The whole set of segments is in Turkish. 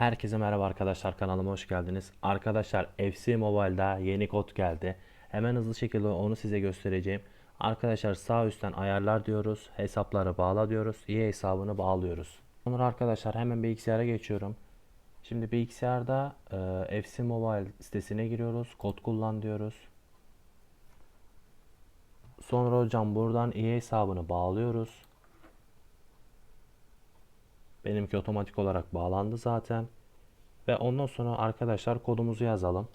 Herkese merhaba arkadaşlar kanalıma hoş geldiniz. Arkadaşlar FC Mobile'da yeni kod geldi. Hemen hızlı şekilde onu size göstereceğim. Arkadaşlar sağ üstten ayarlar diyoruz. Hesapları bağla diyoruz. İyi hesabını bağlıyoruz. Sonra arkadaşlar hemen bilgisayara geçiyorum. Şimdi bilgisayarda e, FC Mobile sitesine giriyoruz. Kod kullan diyoruz. Sonra hocam buradan iyi hesabını bağlıyoruz. Benimki otomatik olarak bağlandı zaten. Ve ondan sonra arkadaşlar kodumuzu yazalım.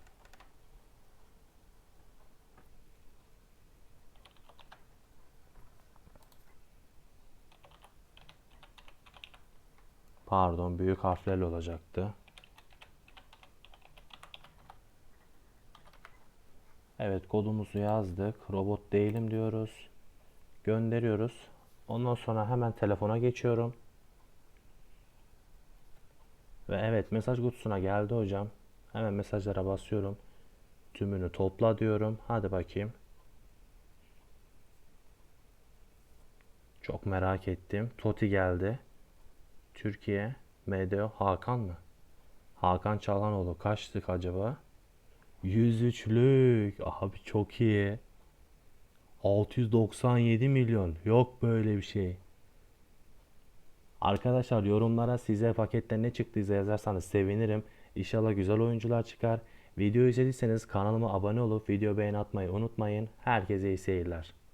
Pardon büyük harflerle olacaktı. Evet kodumuzu yazdık. Robot değilim diyoruz. Gönderiyoruz. Ondan sonra hemen telefona geçiyorum. Ve evet mesaj kutusuna geldi hocam. Hemen mesajlara basıyorum. Tümünü topla diyorum. Hadi bakayım. Çok merak ettim. Toti geldi. Türkiye. MDO Hakan mı? Hakan Çalhanoğlu kaçtık acaba? 103'lük. Abi çok iyi. 697 milyon. Yok böyle bir şey. Arkadaşlar yorumlara size paketten ne çıktıysa yazarsanız sevinirim. İnşallah güzel oyuncular çıkar. Video izlediyseniz kanalıma abone olup video beğeni atmayı unutmayın. Herkese iyi seyirler.